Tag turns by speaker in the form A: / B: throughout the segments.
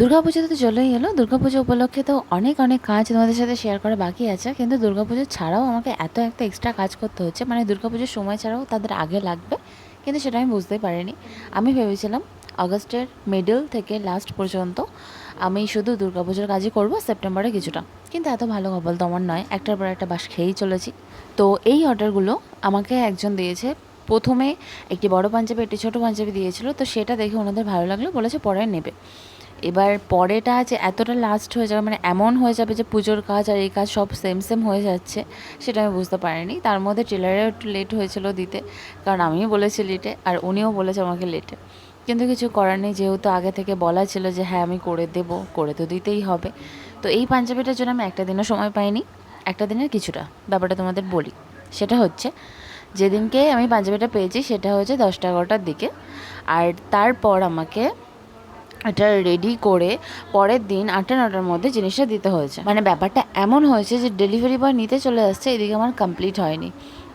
A: দুর্গাপুজোতে তো চলেই এলো। দুর্গাপুজো উপলক্ষে তো অনেক অনেক কাজ তোমাদের সাথে শেয়ার করা বাকি আছে। কিন্তু দুর্গাপুজো ছাড়াও আমাকে এত একটা এক্সট্রা কাজ করতে হচ্ছে। মানে দুর্গাপুজোর সময় ছাড়াও তাদের আগে লাগবে। কিন্তু সেটা আমি বুঝতেই পারিনি। আমি ভেবেছিলাম আগস্টের মিডল থেকে লাস্ট পর্যন্ত আমি শুধু দুর্গাপুজোর কাজই করব, সেপ্টেম্বরে কিছুটা। কিন্তু এত ভালো কপাল তো আমার নয়। একটার পর একটা বাস খেয়েই চলেছি। তো এই অর্ডারগুলো আমাকে একজন দিয়েছে। প্রথমে একটি বড় পাঞ্জাবি, একটি ছোটো পাঞ্জাবি দিয়েছিল। তো সেটা দেখে ওনাদের ভালো লাগল। বলেছে পরে নেবে। এবার পরেটা আছে এতটা লাস্ট হয়ে যাবে মানে এমন হয়ে যাবে যে পুজোর কাজ আর এই কাজ সব সেম সেম হয়ে যাচ্ছে, সেটা আমি বুঝতে পারিনি। তার মধ্যে টেলারেও একটু লেট হয়েছিল দিতে, কারণ আমিও বলেছি লেটে আর উনিও বলেছে আমাকে লেটে কিন্তু কিছু করার নেই, যেহেতু আগে থেকে বলা ছিল যে হ্যাঁ আমি করে দেবো, করে তো দিতেই হবে। তো এই পাঞ্জাবিটার জন্য আমি একটা দিনও সময় পাইনি, একটা দিনের কিছুটা, ব্যাপারটা তোমাদের বলি। সেটা হচ্ছে, যেদিনকে আমি পাঞ্জাবিটা পেয়েছি, সেটা হচ্ছে দশটা এগারোটার দিকে। আর তারপর আমাকে এটা রেডি করে পরের দিন আটটা নটার মধ্যে জিনিসটা দিতে হয়েছে। মানে ব্যাপারটা এমন হয়েছে যে ডেলিভারি বয় নিতে চলে আসছে, এদিকে আমার কমপ্লিট হয়নি।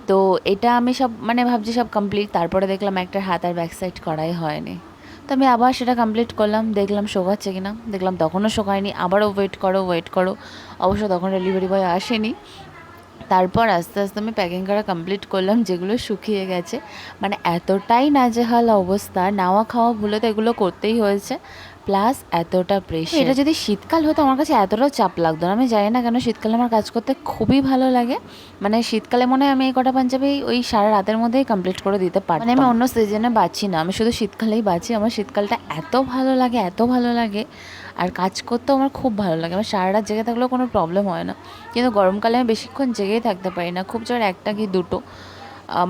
A: তো এটা আমি সব মানে ভাবছি সব কমপ্লিট তারপরে দেখলাম একটা হাত আর ব্যাক সাইড করাই হয়নি। তো আমি আবার সেটা কমপ্লিট করলাম, দেখলাম শোকাচ্ছে কিনা, দেখলাম তখনও শোকায়নি, আবারও ওয়েট করো ওয়েট করো। অবশ্য তখন ডেলিভারি বয় আসেনি। তারপর আস্তে আস্তে আমি প্যাকিং করা কমপ্লিট করলাম, যেগুলো শুকিয়ে গেছে। মানে এতটাই নাজেহাল অবস্থা নাওয়া খাওয়া ভুলে তো এগুলো করতেই হয়েছে। প্লাস এতটা প্রেশার এটা যদি শীতকাল হতো আমার কাছে এতটাও চাপ লাগতো না। আমি জানি না কেন শীতকালে আমার কাজ করতে খুবই ভালো লাগে। মানে শীতকালে মনে হয় আমি এই কটা পাঞ্জাবি ওই সারা রাতের মধ্যেই কমপ্লিট করে দিতে পারি মানে আমি অন্য সিজনে বাঁচি না। আমি শুধু শীতকালেই বাঁচি আমার শীতকালটা এত ভালো লাগে এত ভালো লাগে। আর কাজ করতেও আমার খুব ভালো লাগে। আমার সারা রাত জেগে থাকলেও কোনো প্রবলেম হয় না। কিন্তু গরমকালে আমি বেশিক্ষণ জেগেই থাকতে পারি না। খুব জোর একটা কি দুটো।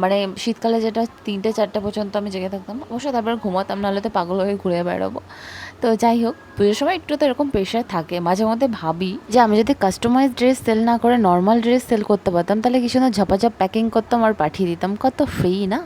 A: মানে শীতকালে যেটা তিনটে চারটে পর্যন্ত আমি জেগে থাকতাম অবশ্য তারপর ঘুমাতাম নাহলে তো পাগল হয়ে ঘুরে বেড়াবো। তো যাই হোক, পুজোর সময় একটু তো এরকম প্রেশার থাকে। মাঝে মধ্যে ভাবি যে আমি যদি কাস্টমাইজ ড্রেস সেল না করে নর্মাল ড্রেস সেল করতে পারতাম, তাহলে কিছু না ঝাপাঝাপ প্যাকিং করতাম আর পাঠিয়ে দিতাম। কত ফ্রি না?